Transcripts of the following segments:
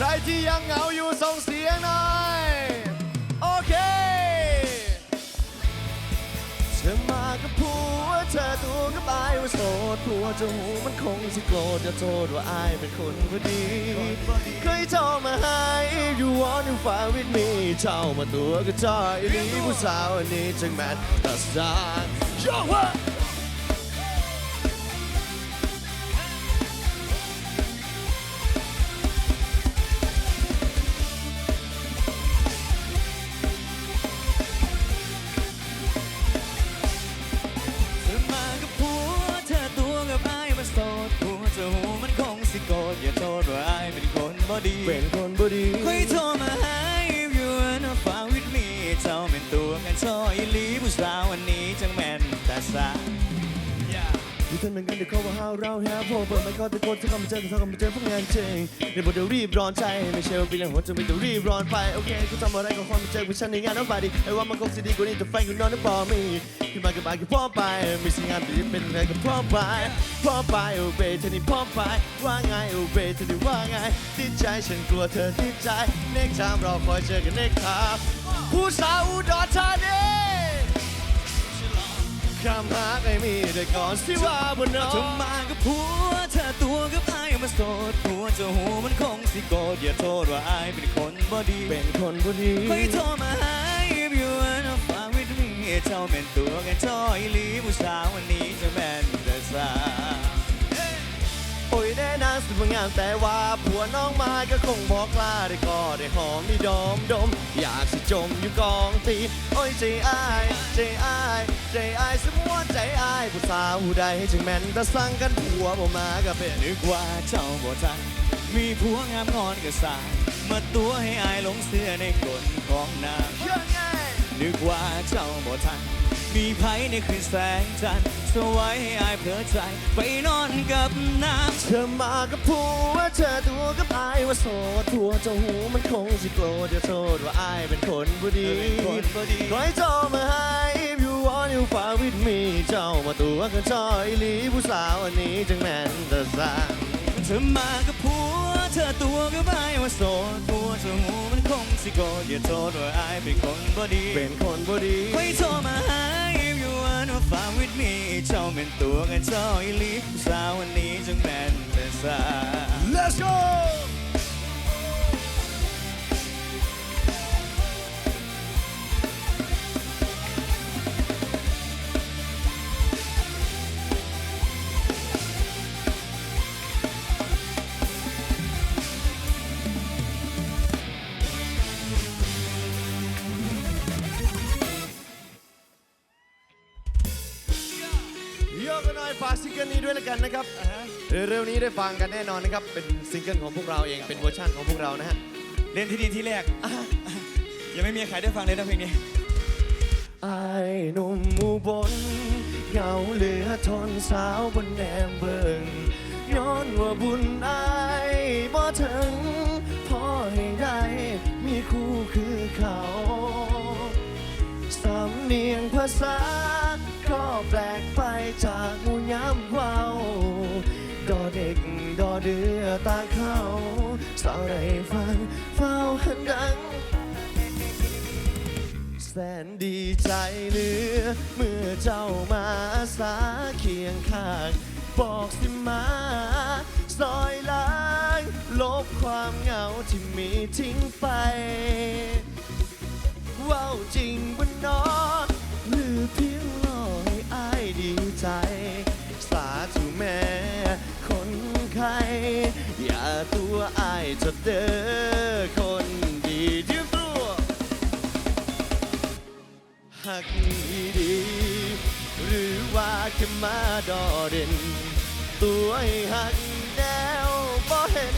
ใครที่ยังเหงาอยู่ส่งเสียงหน่อย โอเค เธอมากับผัวเธอตัวกับอายว่าโสดผัวจะหูมันคงสิโกรธจะโทษว่าอายเป็นคนพอดีเคยโทรมาหา if you want to fight with me เจ้ามาตัวก็จอยลีผู้สาวอันนี้จังแมนตัดสายโย่ ดีเป็นคนบดีเคยโทรมาหา if you wanna fuck with me เจ้าเป็นตัวกันชอยอีหลีผู้สาววันนี้จังแม่นแต่สา ดูท่านเหมือนกันเดี๋ยวเขาว่าหาเราแฮปโพเปิดไมค์ก็ตะโกนถ้าเขามาเจอกันเขาก็มาเจอพวกงานเจงในบทเดี๋ยวรีบร้อนใจไม่ใช่ว่าป็นเรื่องหัวจะไม่ต้องรีบร้อนไปโอเคกูทำอะไรก็ความมาเจอกับฉันในงานน้องบาดีไอ้ว่ามันคงสิดีกว่านี้แต่แฟนกูนอนน้ำบอมีขึ้นมากับบ้ากับพ่อไปมีสิ่งงานที่เป็นอะไรกับพ่อไปพ่อไปโอเบเธอนี่พ่อไปว่าไงโอเบเธอนี่ว่าไงติดใจฉันกลัวเธอติดใจเน็กชามรอคอยเจอกันเน็กครับผู้สาวอุดรธานี คำหาไม่มีแต่ก่อนสิว่าบนน้อเธองมากับผัวเธอตัวกับอายมาโสดผัวจะหูมันคงสิโกรธอย่าโทษว่าอายเป็นคนบ่ดี เป็นคนบุรีเคยโทรมาหา if you wanna fuck with me เจ้าเป็นตัวกันชอยอีหลีผู้สาววันนี้จะแม่นแต่สาโอ้ยแน่นานสุดงามแต่ว่าผัวน้องไม้ก็คงบอกลาได้ก็ได้หอมได้ดมดม อยากสิจมอยู่กองตีนโอ้ยใจอายใจอาย ใจอายสมวนใจอายผู้สาวผู้ใดจึงแม่นแต่สั่งกันผัวบ่มาก็เป็นนึกว่าเจ้าบ่ทันมีผัวงามงอนก็สายมาตัวให้อายหลงเสื้อในกลของนางเชื่อไงนึกว่าเจ้าบ่ทันมีไผในคืนแสงจันทร์สวยให้อายเผลอใจ ไปนอนกับน้ำเธอมากับผัวเธอตัวกับอายว่าโสดผัวเจ้าหูมันคงสิโกรธจะโทษว่าอายเป็นคนบุดีเป็นคนบ่ดีคอยโทรมาให้ if you want you far with me เจ้ามาตัวกันจอยลีผู้สาวอันนี้จึงแม่นแต่สร้างเธอมากับผัวเธอตัวก็ไม่ว่าโสดผัวเธอหูมันคงสิโกรธอย่าโทษว่าอายเป็นคนบ่ดีเป็นคนบุดีไปโทรมาหา if you wanna fuck with me เจ้าเป็นตัวกันชอยอีหลีสาววันนี้จึงแม่นแต่สา Let's go ด้วยแล้วกันนะครับเร็วๆนี้ได้ฟังกันแน่นอนนะครับ เป็นซิงเกิลของพวกเราเอง เป็นเวอร์ชันของพวกเรานะฮะ เล่นที่ดินที่แรกอะยังไม่มีใครได้ฟังเลยนะเพลงนี้ไอ้หนุ่มอุบลเหงาเหลือทนสาวบนแนมเบิงย้อนว่าบุญไอ้บ่ถึงพอให้ได้มีคู่คือเขา สำเนียงภาษาก็แปลกไป จากหมูย้ำเว้าดอเด็กดอเดือตาเขาสาวได้ฟังเฝ้าหันดัง แสนดีใจเหลือ เมื่อเจ้ามาอาสาเคียงข้างบอกสิมาซอยล้างลบความเหงาที่มีทิ้งไปว้าวจริงบนนอน ใจ สาธุแม่คนไข้อย่าตัวอายจะเด้อคนดีเดียวตัวหักดีหรือว่าแค่มาดอเด่นตัวให้หักแล้วบ่เห็น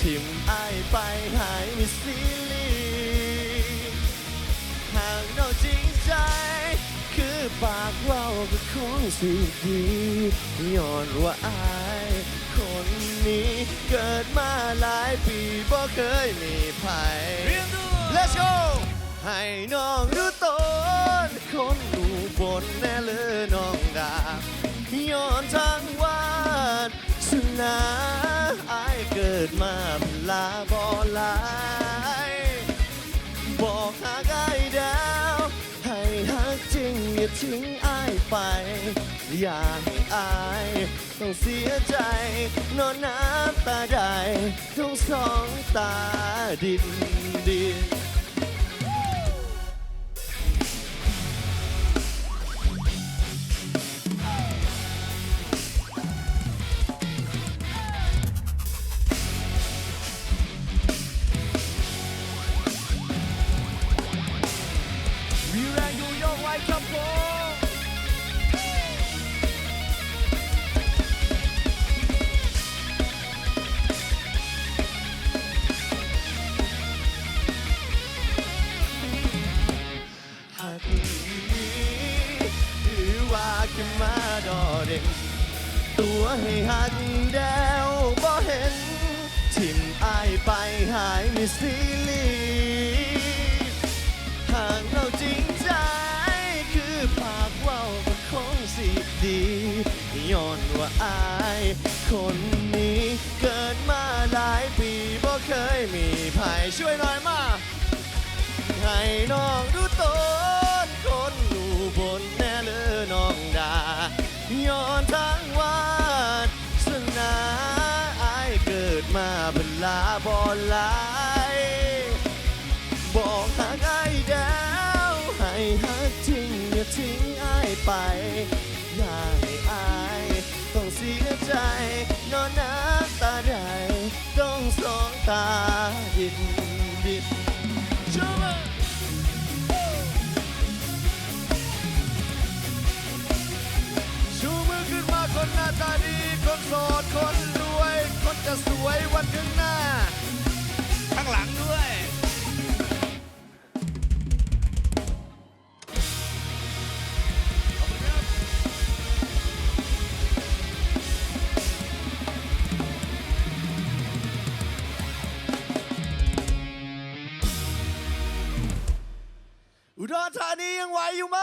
ทิมอายไปหายมิสซีลีหากเราจริงใจ คือปากเว่าก็คงสิดีย้อนว่าอายคนนี้เกิดมาหลายปีบ่เคยมีภัย Let's go ให้น้องดูต้นคนดูบนแน่เลยน้องดาย้อนทางวาดสนาอายเกิดดมา ทิ้งอายไป อย่าให้อายต้องเสียใจ นอนน้ำตาใดทั้งสองตาดินดิน ว่าแค่มาดอเด่นตัวให้หักแดวบ่เห็น ทิมอายไปหายในซีรีส์หากเราจริงใจคือปากว่ามันคงสิดีย้อนว่าอายคนนี้เกิดมาหลายปีบ่เคยมีภัยช่วยหน่อยมาให้น้องดู มาเป็นลาบอลาย บอกหากไอ้ายดาวให้ฮักจริงอย่าทิ้งไอ้ไป อย่าให้อายต้องเสียใจ นอนน้ำตาไดต้องสองตาดิน นียังไหวอยู่ไหม